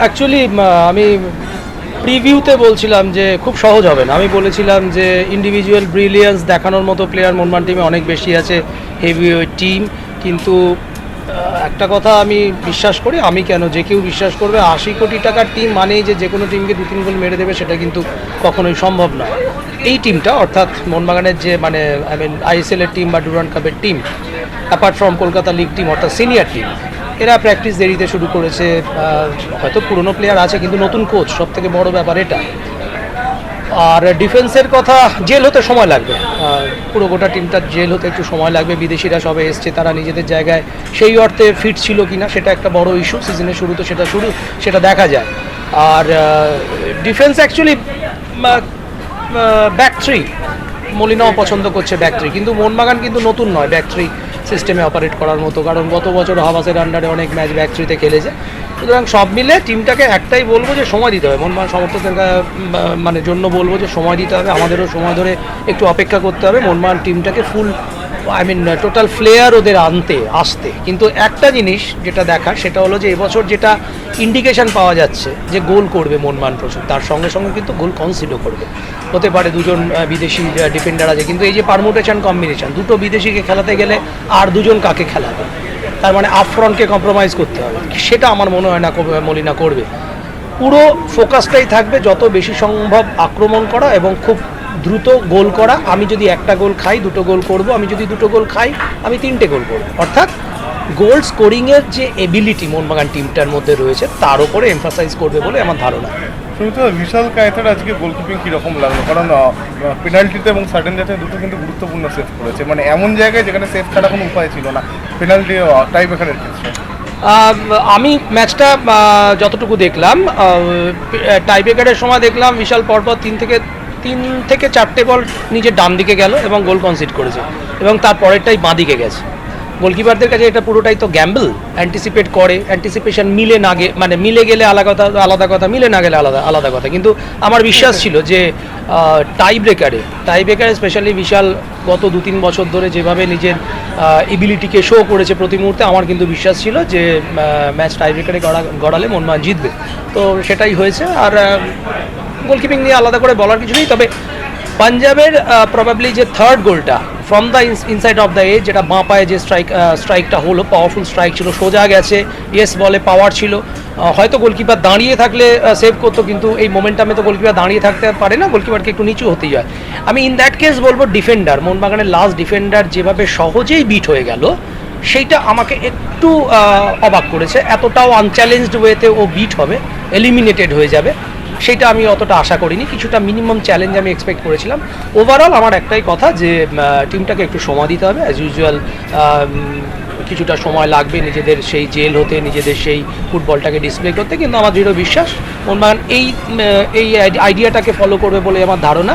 Actually আমি প্রিভিউতে বলছিলাম যে খুব সহজ হবে না। আমি বলেছিলাম যে ইন্ডিভিজুয়াল ব্রিলিয়েন্স দেখানোর মতো প্লেয়ার মোহনবাগান টিমে অনেক বেশি আছে হেভি টিম কিন্তু একটা কথা আমি বিশ্বাস করি, আমি কেন যে কেউ বিশ্বাস করবে, আশি কোটি টাকার টিম মানেই যে যে কোনো টিমকে দু তিন গোল মেরে দেবে, সেটা কিন্তু কখনোই সম্ভব নয়। এই টিমটা অর্থাৎ মোহনবাগানের যে মানে আই মিন আইএসএল এর টিম বা ডুরান্ড কাপের team apart from Kolkata league team অর্থাৎ সিনিয়র টিম এরা প্র্যাকটিস দেরিতে শুরু করেছে হয়তো পুরনো প্লেয়ার আছে কিন্তু নতুন কোচ সব থেকে বড় ব্যাপার এটা। আর ডিফেন্সের কথা জেল হতে সময় লাগবে। পুরো গোটা টিমটার জেল হতে একটু সময় লাগবে, বিদেশিরা সবে এসছে, তারা নিজেদের জায়গায় সেই অর্থে ফিট ছিল কি না সেটা একটা বড় ইস্যু সিজনের শুরুতে সেটা শুরু, সেটা দেখা যায়। আর ডিফেন্স অ্যাকচুয়ালি ব্যাক থ্রি মলিনাও পছন্দ করছে ব্যাক থ্রি কিন্তু মোহনবাগান কিন্তু নতুন নয় ব্যাক থ্রি সিস্টেমে অপারেট করার মতো। কারণ গত বছর হাবাসের আন্ডারে অনেক ম্যাচ ব্যাক থ্রিতে খেলেছে। সুতরাং সব মিলে টিমটাকে একটাই বলব যে সময় দিতে হবে। মোহনবাগান সমর্থকদের কা- বা- মানে জন্য বলব যে সময় দিতে হবে। আমাদেরও সময় ধরে একটু অপেক্ষা করতে হবে। Mohun Bagan টিমটাকে full I mean total flair ওদের আনতে, আসতে। কিন্তু একটা জিনিস যেটা দেখার, সেটা হলো যে এবছর যেটা ইন্ডিকেশন পাওয়া যাচ্ছে যে গোল করবে মনমান প্রচুর, তার সঙ্গে সঙ্গে কিন্তু গোল কনসিডও করবে। হতে পারে দুজন বিদেশি ডিফেন্ডার আছে, কিন্তু এই যে পারমুটেশন কম্বিনেশন দুটো বিদেশিকে খেলাতে গেলে আর দুজন কাকে খেলাবে? তার মানে আপফ্রন্টকে কম্প্রোমাইজ করতে হবে। সেটা আমার মনে হয় না মলিনা করবে। পুরো ফোকাসটাই থাকবে যত বেশি সম্ভব আক্রমণ করা এবং খুব দ্রুত গোল করা আমি যদি একটা গোল খাই দুটো গোল করব আমি যদি দুটো গোল খাই আমি তিনটে গোল করব। অর্থাৎ গোল স্কোরিংয়ের যে এবিলিটি মোহনবাগান টিমটার মধ্যে রয়েছে তার উপরে এমফাসাইজ করবে বলে আমার ধারণা। শুরুতে বিশাল কায়েতের আজকে গোলকিপিং কীরকম লাগল? কারণ পেনাল্টিতে এবং সাডেন ডেথে দুটো কিন্তু গুরুত্বপূর্ণ সেভ করেছে। মানে এমন জায়গায় যেখানে সেভ ছাড়া কোনো উপায় ছিল না। পেনাল্টি টাই ব্রেকারের ক্ষেত্রে। আমি ম্যাচটা যতটুকু দেখলাম টাইব্রেকারের সময় দেখলাম বিশাল পরপর তিন থেকে তিন থেকে চারটে বল নিজের ডান দিকে গেল এবং গোল কনসিড করেছে। এবং তার পরেরটাই বাঁ দিকে গেছে। গোলকিপারদের কাছে এটা পুরোটাই তো গ্যাম্বল অ্যান্টিসিপেট করে অ্যান্টিসিপেশন মিলে না গে মানে মিলে গেলে আলাদা কথা আলাদা কথা, মিলে না গেলে আলাদা আলাদা কথা। কিন্তু আমার বিশ্বাস ছিল যে টাই ব্রেকারে টাই ব্রেকারে স্পেশালি বিশাল গত দু তিন বছর ধরে যেভাবে নিজের এবিলিটিকে শো করেছে প্রতি মুহূর্তে, আমার কিন্তু বিশ্বাস ছিল যে ম্যাচ টাই ব্রেকারে গড়া গড়ালে মনমান জিতবে। তো সেটাই হয়েছে। আর গোলকিপিং নিয়ে আলাদা করে বলার কিছু নেই, তবে পাঞ্জাবের প্রবাবলি যে থার্ড গোলটা from the inside of the edge যেটা বাঁ পায়ে যে স্ট্রাইক স্ট্রাইকটা হলো পাওয়ারফুল স্ট্রাইক ছিল, সোজা গেছে ইয়েস বলে পাওয়ার ছিল। হয়তো গোলকিপার দাঁড়িয়ে থাকলে সেভ করতো, কিন্তু এই মোমেন্টামে তো গোলকিপার দাঁড়িয়ে থাকতে পারে না গোলকিপারকে একটু নিচু হতেই হয়। আমি ইন দ্যাট কেস বলব ডিফেন্ডার মোহনবাগানের লাস্ট ডিফেন্ডার যেভাবে সহজেই বিট হয়ে গেল, সেইটা আমাকে একটু অবাক করেছে। এতটাও আনচ্যালেঞ্জড ওয়েতে ও বিট হবে এলিমিনেটেড হয়ে যাবে। সেটা আমি অতটা আশা করিনি, কিছুটা মিনিমাম চ্যালেঞ্জ আমি এক্সপেক্ট করেছিলাম। ওভারঅল আমার একটাই কথা যে টিমটাকে একটু সময় দিতে হবে। অ্যাজ ইউজুয়াল কিছুটা সময় লাগবে নিজেদের সেই জেল হতে, নিজেদের সেই ফুটবলটাকে ডিসপ্লে করতে। কিন্তু আমার দৃঢ় বিশ্বাস মোহনবাগান এই এই আইডিয়াটাকে ফলো করবে বলে আমার ধারণা।